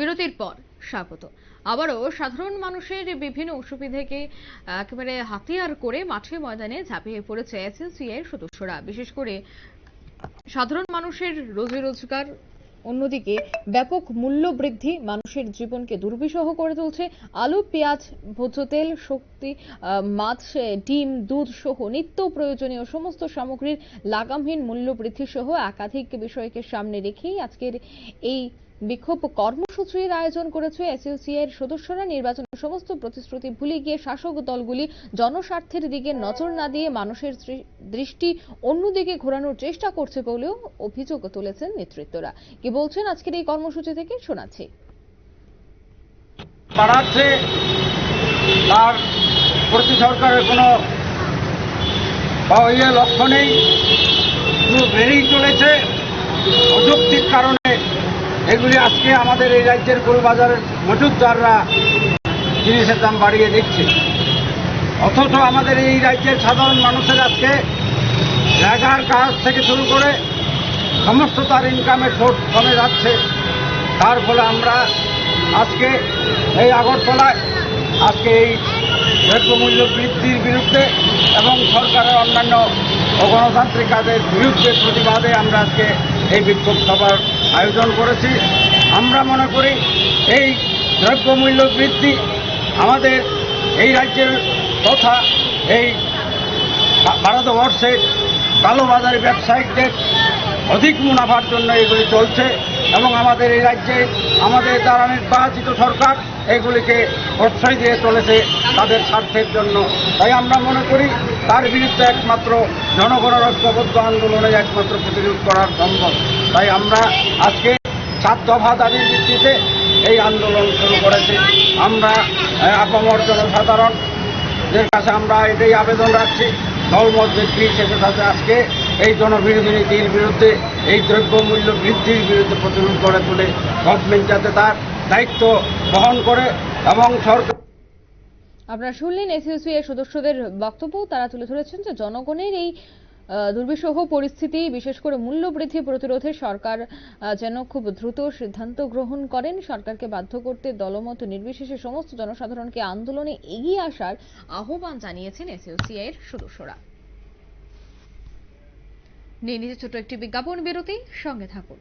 বিরতির পর স্বাগত। আবারও সাধারণ মানুষের বিভিন্ন অসুবিধাকে একেবারে হাতিয়ার করে মাঠে ময়দানে ঝাঁপিয়ে পড়েছে এসএসসিআই সদস্যরা। বিশেষ করে সাধারণ মানুষের রোজি রোজগার অন্যদিকে ব্যাপক মূল্য বৃদ্ধি মানুষের জীবনকে দুর্বিষহ করে তুলছে। আলু, পেঁয়াজ ভোজ্য তেল শক্তি মাছ, ডিম, দুধ সহ নিত্য প্রয়োজনীয় সমস্ত সামগ্রীর লাগামহীন মূল্য বৃদ্ধি সহ একাধিক বিষয়কে সামনে রেখেই আজকের এই বিক্ষোভ কর্মসূচির আয়োজন করেছে এসইউসিআই এর সদস্যরা। নির্বাচনের সমস্ত প্রতিশ্রুতি ভুলে গিয়ে শাসক দলগুলি জনস্বার্থের দিকে নজর না দিয়ে মানুষের দৃষ্টি অন্যদিকে ঘোরানোর চেষ্টা করছে বলেও অভিযোগ তুলেছেন নেতৃত্বরা। কি বলছেন আজকের এই কর্মসূচি থেকে শোনাচ্ছি। বাড়াচ্ছে তার প্রতি সরকারের কোনো ইয়ে লক্ষ্য নেই। বেড়েই চলেছে। অযৌক্তিক কারণে এগুলি আজকে আমাদের এই রাজ্যের বাজারের মজুদদাররা জিনিসের দাম বাড়িয়ে দিচ্ছে। অথচ আমাদের এই রাজ্যের সাধারণ মানুষের আজকে জায়গার কাজ থেকে শুরু করে সমস্ত তার ইনকামের সোর্স কমে যাচ্ছে। তার ফলে আমরা আজকে এই আগরতলায়, আজকে এই দ্রব্যমূল্য বৃদ্ধির বিরুদ্ধে এবং সরকারের অন্যান্য অগণতান্ত্রিক কাজের বিরুদ্ধে প্রতিবাদে আমরা আজকে এই বিক্ষোভ সভার আয়োজন করেছি। আমরা মনে করি এই দ্রব্যমূল্য বৃদ্ধি আমাদের এই রাজ্যের তথা এই ভারতবর্ষের কালোবাজারি ব্যবসায়িকদের অধিক মুনাফার জন্য এগুলি চলছে এবং আমাদের এই রাজ্যে আমাদের দ্বারা নির্বাচিত সরকার এগুলিকে প্রশ্রয় দিয়ে চলেছে তাদের স্বার্থের জন্য। তাই আমরা মনে করি তার বিরুদ্ধে একমাত্র জনগণের ঐক্যবদ্ধ আন্দোলনে একমাত্র প্রতিরোধ করা সম্ভব তাই আমরা আজকে সাত দফা দাবির ভিত্তিতে এই আন্দোলন শুরু করেছি। আমরা আপামর জনসাধারণ এর কাছে আমরা এটাই আবেদন রাখছি, দলমত নির্বিশেষের সাথে আজকে এই জনবিরোধী নীতির বিরুদ্ধে, এই দ্রব্যমূল্য বৃদ্ধির বিরুদ্ধে প্রতিরোধ করে তুলে। গভর্নমেন্ট যাতে তার দায়িত্ব বহন করে এবং সরকার আপনারা শুনলেন এসইউসি এর সদস্যদের বক্তব্য। তারা তুলে ধরেছেন যে জনগণের এই দুর্বিষহ পরিস্থিতি, বিশেষ করে মূল্য বৃদ্ধি প্রতিরোধে সরকার যেন খুব দ্রুত সিদ্ধান্ত গ্রহণ করেন। সরকারকে বাধ্য করতে দলমত নির্বিশেষে সমস্ত জনসাধারণকে আন্দোলনে এগিয়ে আসার আহ্বান জানিয়েছেন এসইউসিআই এর সদস্যরা। নিয়ে নিচে ছোট একটি বিজ্ঞাপন বিরতি, সঙ্গে থাকুন।